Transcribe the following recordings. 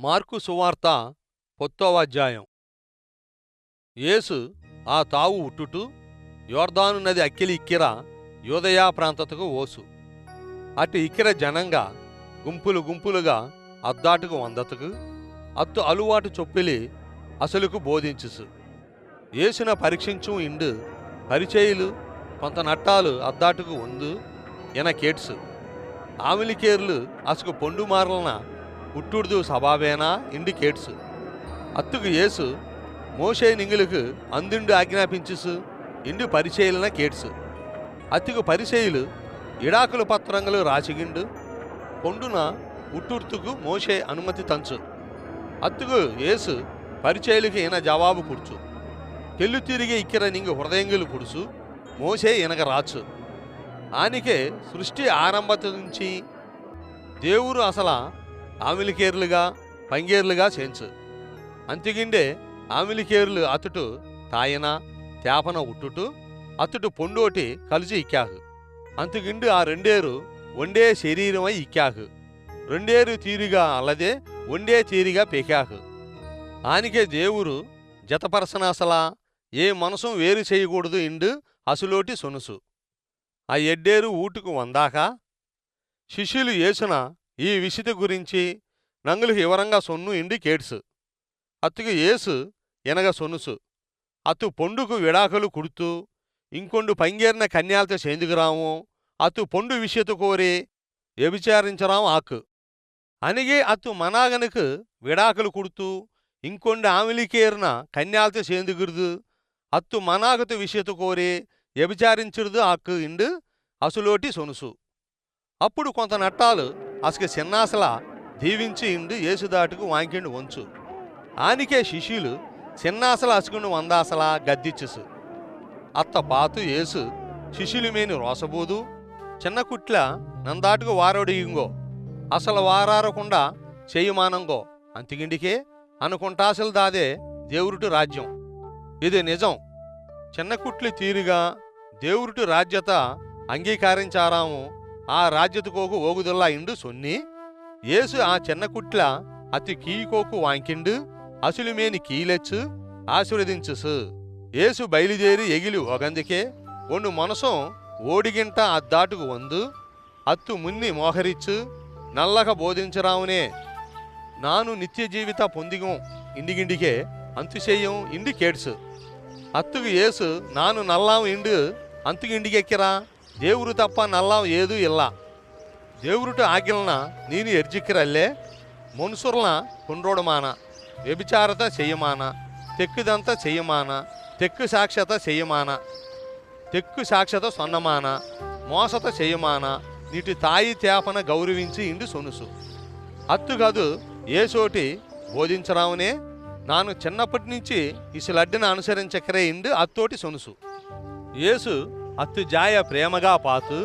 Mark సువార్త పొత్తోవాధ్యాయం యేసు ఆ తావు ఉట్టుటు యోర్దాను నది అక్కిలి ఇక్కిర యోదయా ప్రాంతతకు ఓసు. అటు ఇక్కిర జనంగా గుంపులు గుంపులుగా అద్దాటుకు వందతకు అత్తు అలువాటు చొప్పిలి అసలుకు బోధించుసు యేసున పరీక్షించు ఇండు పరిచయులు కొంత నట్టాలు అద్దాటుకు ఉందు ఎన కేట్సు ఆమిలికేర్లు అసుకు పొండు మారలన పుట్టుడుదు సభావేనా? ఇండి అత్తుకు యేసు మోషే నింగులకు అందిండు ఆజ్ఞాపించుసు ఇండు పరిచయలన కేట్సు. అత్తుకు పరిచయులు ఇడాకుల పత్రంగలు రాసిగిండు పొండున ఉట్టుర్తుకు మోషే అనుమతి తంచు. అత్తుకు యేసు పరిచయులకి ఈయన జవాబు కుడుచు. తెల్లు తిరిగి ఇక్కిర నింగు హృదయంగులు కుడుచు మోసే ఇనగ రాచు. ఆనికే సృష్టి ఆరంభత నుంచి దేవుడు అసల ఆమిలికేర్లుగా పంగేర్లుగా చేయించు. అంతిగిండే ఆమిలికేర్లు అతుటు తాయన తేపన ఉట్టుటు అతుటు పొండోటి కలిసి ఇక్కాహు అంతకిండు ఆ రెండేరు వండే శరీరమై ఇక్కాహు రెండేరు తీరుగా అల్లదే వండే తీరిగా పెకాహు ఆనికే దేవుడు జతపరసనాసలా ఏ మనసు వేరు చేయకూడదు ఇండు అసులోటి సొనుసు. ఆ ఎడ్డేరు ఊటుకు వందాక శిష్యులు యేసున ఈ విషిత గురించి నంగులు వివరంగా సొన్ను ఇండి కేడ్సు అత్తుకు ఏసు ఎనగ సొనుసు. అత్తు పొండుకు విడాకులు కుడుతూ ఇంకొండు పంగేరిన కన్యాలతో చేందుకురాము అతు పొండు విషయత కోరి వ్యభిచారించరాం ఆకు. అనిగే అత్తు మనాగనకు విడాకులు కుడుతూ ఇంకొండు ఆమెలికేరిన కన్యాలతో చేందుకురుదు అత్తు మనాగతు విషయత కోరి వ్యభిచారించురుదు ఆకు ఇండు అసులోటి సొనుసు. అప్పుడు కొంత నట్టాలు అసలు సిన్నాసల దీవించి ఇండు యేసుదాటుకు వాంకిండు వంచు. ఆనికే శిష్యులు సిన్నాసల అసుకుని వందాసల గద్దిచ్చుసు. అత్త పాతు యేసు శిష్యులు మేని రోసబోదు చిన్న కుట్ల నందాటుకు వారోడిగింగో అసలు వారారకుండా చేయుమానంగో అంతిగిండికే అనుకుంటాసలు దాదే దేవురుటు రాజ్యం. ఇది నిజం. చిన్న కుట్లు తీరుగా దేవురుటు రాజ్యత అంగీకరించారాము ఆ రాజ్యతకోకు ఓగుదల్లా ఇండు సొన్ని యేసు ఆ చిన్న కుట్ల అతి కీకోకు వాంకిండు అసులుమేని కీలెచ్చు ఆశీర్వదించుసు యేసు బయలుదేరి ఎగిలి ఒగందుకే ఒండు మనసం ఓడిగింట అద్దాటుకు వందు అత్తు మున్ని మోహరిచ్చు నల్లక బోధించరావునే. నాను నిత్య జీవిత పొందిగం ఇండిగిండికే అంతుశేయం ఇండి కేడ్సు. అత్తుకు ఏసు నాను నల్లాం ఇండు అంతుకు ఇండికెక్కిరా దేవురు తప్ప నల్లాం ఏదు ఇల్లా దేవురుట ఆగిలన ನೀನು ಎರ್ಜಿಕ್ಕಿರಲ್ಲೇ ಮನುಷ್ಯರ್ನ ಕೊಂಡ್ರೋಡಮಾನ ವ್ಯಭಿಚಾರತ చెయ్యమాన తెక్కుదంత చెయ్యమాన తెక్కు సాక్షత చెయ్యమాన తెక్కు సాక్షత సొన్నమాన మోసత చెయ్యమాన నీటి తాయి తేపన గౌరవించి ఇండు సొనుసు అత్తు కాదు ఏ చోటి బోధించరావునే నాను చిన్నప్పటి నుంచి ఇసులడ్డిన అనుసరించకరే ఇండు అత్తోటి సొనుసు యేసు అత్తు జాయ ప్రేమగా పాతు.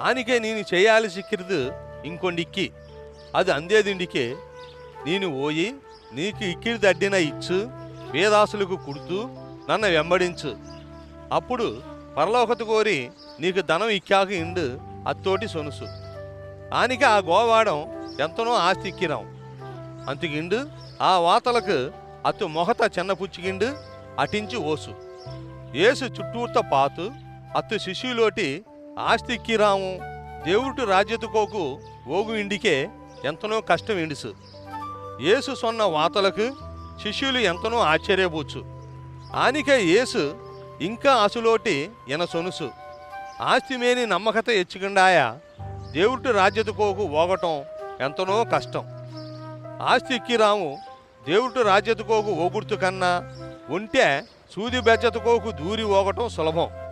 ఆనికే నేను చేయాలి సిక్కిరిదు ఇంకొండిక్కి. అది అందేదిండికే నేను ఓయి నీకు ఇక్కిరిది దడ్డిన ఇచ్చు వేదాసులకు కుడుతూ నన్ను వెంబడించు. అప్పుడు పరలోకత కోరి నీకు ధనం ఇక్కాక ఇండు అత్తోటి సొనుసు. ఆనిక ఆ గోవాడం ఎంతనో ఆస్తి ఇక్కినాం అంతకిండు ఆ వాతలకు అత్తు మొహత చిన్నపుచ్చిగిండు అటించి ఓసు. ఏసు చుట్టూర్త పాతు అత్తు శిష్యులోటి ఆస్తికి రాము దేవుడు రాజ్యతుకోకు ఓగు ఇండికే ఎంతనో కష్టం ఇండుసు. యేసు సొన్న వాతలకు శిష్యులు ఎంతనో ఆశ్చర్యపోచ్చు. ఆనిక యేసు ఇంకా అసులోటి ఎన సొనుసు. ఆస్తిమేని నమ్మకత ఎచ్చుకుండాయ దేవుడు రాజ్యతుకోకు ఓగటం ఎంతనో కష్టం. ఆస్తికి రాము దేవుడు రాజ్యతుకోకు ఓగుర్తు కన్నా ఉంటే సూది బెజ్జతుకోకు దూరి ఓగటం సులభం.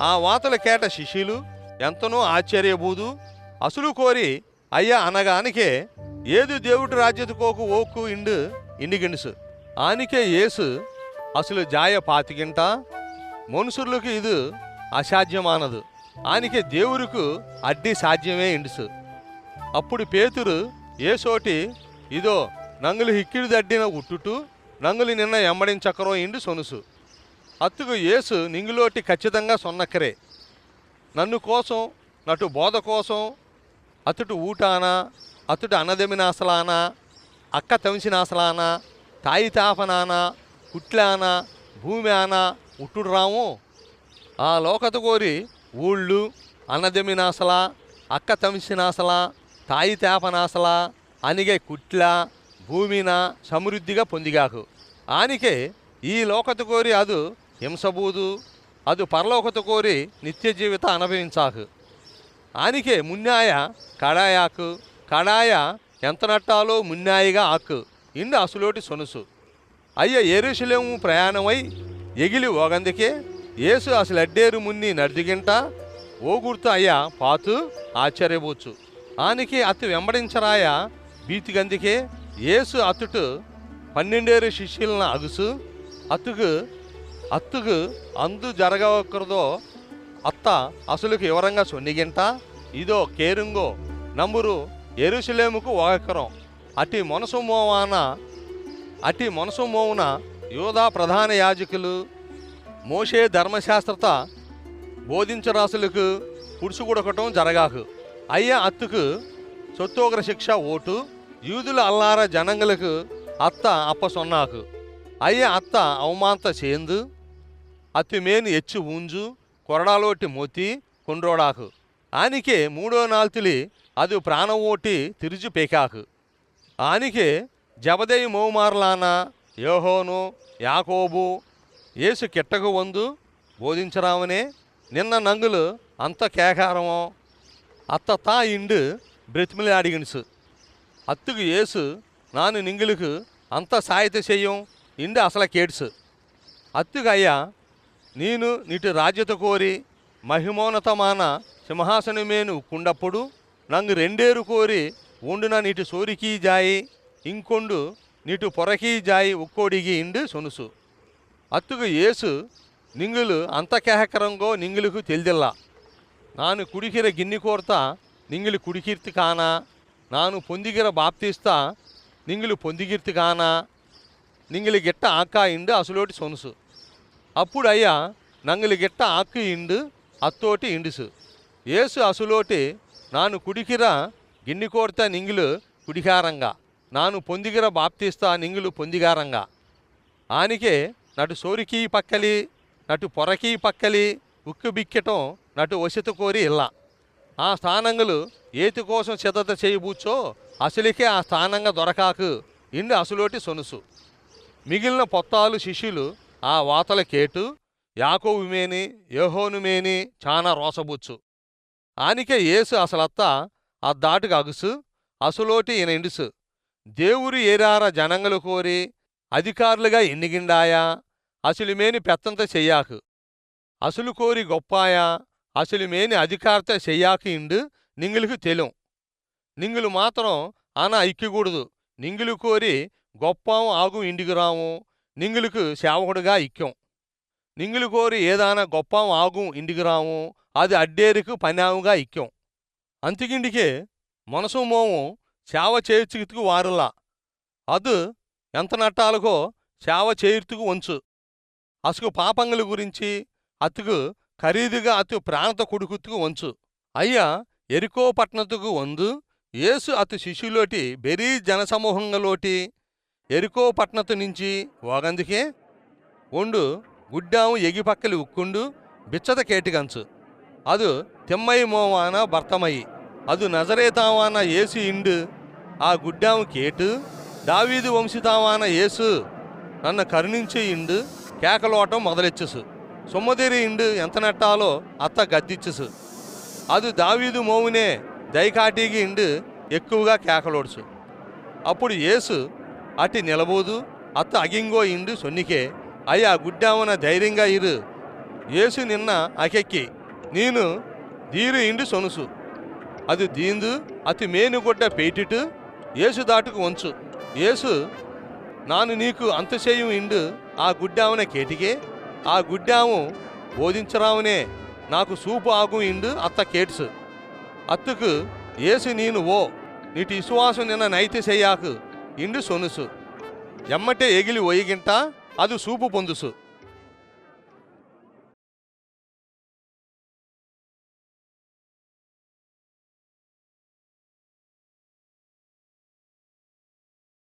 ఆ వాతల కేట శిష్యులు ఎంతనో ఆశ్చర్యబూదు అసలు కోరి అయ్యా అనగానికే ఏదు దేవుడు రాజ్యతుకోకు ఓకు ఇండు ఇండిగిండుసు. ఆనికే ఏసు అసలు జాయ పాతికింట మనుషులకు ఇది అసాధ్యమానదు. ఆనికే దేవురుకు అడ్డి సాధ్యమే ఇండుసు. అప్పుడు పేతురు ఏసోటి ఇదో నంగులు హిక్కిడి దడ్డిన ఉట్టుటు నంగులు నిన్న ఎమ్మడించకరో ఇండు సొనుసు. అత్తుకు యేసు నింగులోటి ఖచ్చితంగా సొన్నక్కరే. నన్ను కోసం నటు బోధ కోసం అతుటు ఊటానా అతుడు అనదమినాసలానా అక్క తమిసినాసలానా తాయి తాపనానా కుట్లానా భూమి ఆనా ఉట్టుడు రాము. ఆ లోకత కోరి ఊళ్ళు అన్నదమినాసలా అక్క తమిసినాసలా తాయి తేపనాసలా అనిగే కుట్ల భూమిన సమృద్ధిగా పొందిగాకు. ఆనికే ఈ లోకత కోరి అది హింసబూదు. ಅದು పరలోకత కోరి నిత్య జీవిత అనుభవించాకు. ఆనికే మున్నాయ కడాయాకు కడాయ ఎంత నట్టాలో మున్నాయిగా ఆకు. ఇండు అసులోటి సొనుసు. అయ్య ఎరుశలేము ప్రయాణమై ఎగిలి ఓగందుకే ఏసు అసలు అడ్డేరు మున్ని నడిదిగింట ఓగుర్తు అయ్యా పాతు ఆశ్చర్యపోచ్చు ఆనికి అతి వెంబడించరాయ బీతిగందుకే ఏసు అతుటు పన్నెండేరు శిష్యులను అగుసు. అతుకు అత్తుకు అందు జరగకూడదో అత్త అసలుకు వివరంగా సొన్నిగింట ఇదో కేరుంగో నంబురు ఎరుసలేముకు ఒకరం అటి మనసు మోవాన అటి మనసు మోవున యోధా ప్రధాన యాజకులు మోషే ధర్మశాస్త్రత బోధించరాసులకు పుడుచుకుడకటం జరగాకు. అయ్య అత్తుకు సొత్తోగ్ర శిక్ష ఓటు యూదుల అల్లార జనంగులకు అత్త అప్ప సొన్నాకు. అయ్య అత్త అవమాంత చేందు? అత్తిమేను ఎచ్చి ఊంజు కొరడాలోటి మోతి కొండ్రోడాకు. ఆనికే మూడో నాల్తిలి అది ప్రాణం ఓటి తిరుజు పేకాకు. ఆనికే జబదేయి మోమార్లాన యోహోను యాకోబు ఏసు కిట్టకు వందు బోధించరామనే నిన్న నంగులు అంత కేకారమో అత్త తా ఇండు బ్రతిమిలి అడిగినసు అత్తుకు ఏసు నాను నింగులకు అంత సాయత చెయ్యం ఇండు అసలు కేడ్సు అత్తుకు అయ్యా నేను నిటి రాజ్యత కోరి మహిమోన్నతమాన సింహాసనమేను కుండప్పుడు నంగు రెండేరు కోరి ఉండున నీటి సోరికీ జాయి ఇంకొండు నీటి పొరకీ జాయి ఉక్కోడిగి ఇండు సొనుసు అత్తుకు ఏసు నింగులు అంతకేహకరంగో నింగులకు తెలిదిల్ల నాను కుడికిర గిన్ని కోరత నింగులు కుడికీర్తి కానా నాను పొందిగిర బాప్తిస్తా నింగులు పొందికీర్తి కానా నింగులు గిట్ట ఆకా ఇండు అసలోటి సొనుసు అప్పుడు అయ్యా నంగిలి గిట్ట అక్కు ఇండు అత్తోటి ఇండుసు. ఏసు అసులోటి నాను కుడికిరా గిన్ని కోర్త నింగులు కుడికారంగా. నాను పొందిగిర బాప్తిస్తా నింగులు పొందిగారంగా. ఆనికే నటు సోరికి పక్కలి నటు పొరకి పక్కలి ఉక్కు బిక్కటం నటు వసతి కోరి ఇల్ల. ఆ స్థానంగులు ఏతి కోసం సిద్ధత చేయబూచో అసలుకే ఆ స్థానంగా దొరకాకు ఇండు అసలోటి సొనుసు. మిగిలిన పొత్తాలు శిష్యులు ఆ వాతల కేటు యాకోవుమేని యహోనుమేని చాలా రోసబుచ్చు. ఆనికే ఏసు అసలత్త ఆ దాటుకు అగుసు అసలోటి ఈయన ఇండుసు దేవురు ఏరార జనంగలు కోరి అధికారులుగా ఎన్నిగిండాయా అసలుమేని పెత్తంత చెయ్యాకు. అసలు కోరి గొప్పాయా అసలుమేని అధికారత చెయ్యాకు ఇండు నింగులకు తెలం. నింగులు మాత్రం ఆన ఇక్కకూడదు నింగులు కోరి గొప్పాం ఆగు ఇండికి రాము. నింగులకు సేవకుడుగా ఇక్యం నింగులు కోరి ఏదైనా గొప్పాం ఆగు ఇంటికి రాము అది అడ్డేరుకు పనాముగా ఇక్యం అంతికిండికే మనసు మోము సేవ చేర్చుకు వారులా. అదు ఎంత నట్టాలకో సేవ చేయుర్తుకు వంచు. అసుకు పాపంగుల గురించి అతుకు ఖరీదుగా అతు ప్రాణత కొడుకుతుకు వంచు. అయ్యా ఎరికోపట్నతుకు వందు. ఏసు అతు శిష్యులోటి బెరీ జనసమూహంగలోటి ఎరికో పట్నతు నుంచి ఓగందుకే ఒండు గుడ్డాము ఎగిపక్కలి ఉక్కుండు బిచ్చత కేటిగంచు ಅದು తెమ్మయి మోవాన భర్తమయి ಅದು నజరేతావాన ఏసు ఇండు ఆ గుడ్డాము కేటు దావీదు వంశితావాన యేసు నన్ను కరుణించి ఇండు కేకలోటం మొదలెచ్చుసు సొమ్మదేరి ఇండు ఎంత నెట్టాలో అత్త గద్దిచ్చుసు అది దావీదు మోవునే దయకాటిగి ఇండు ఎక్కువగా కేకలోడుచు అప్పుడు యేసు అటు నిలబోదు అత్త అగింగో ఇండు సొన్నికే. అయ్యా గుడ్డామన ధైర్యంగా ఇరు. ఏసు నిన్న అకెక్కి నేను దీరు ఇండు సొనుసు. అది దీందు అతి మేనుగొడ్డ పేటిటు ఏసు దాటుకు వంచు. ఏసు నాను నీకు అంతసేయం ఇండు ఆ గుడ్డామున కేటికే? ఆ గుడ్డాము బోధించరావునే నాకు సూపు ఆగు ఇండు అత్త కేట్సు. అత్తుకు ఏసు నేను ఓ. నీటి విశ్వాసం నిన్న నైతి చెయ్యాకు ఇండు సొనుసు. ఎమ్మటే ఎగిలి ఒయ్యిగింట అది సూపు పొందుసు.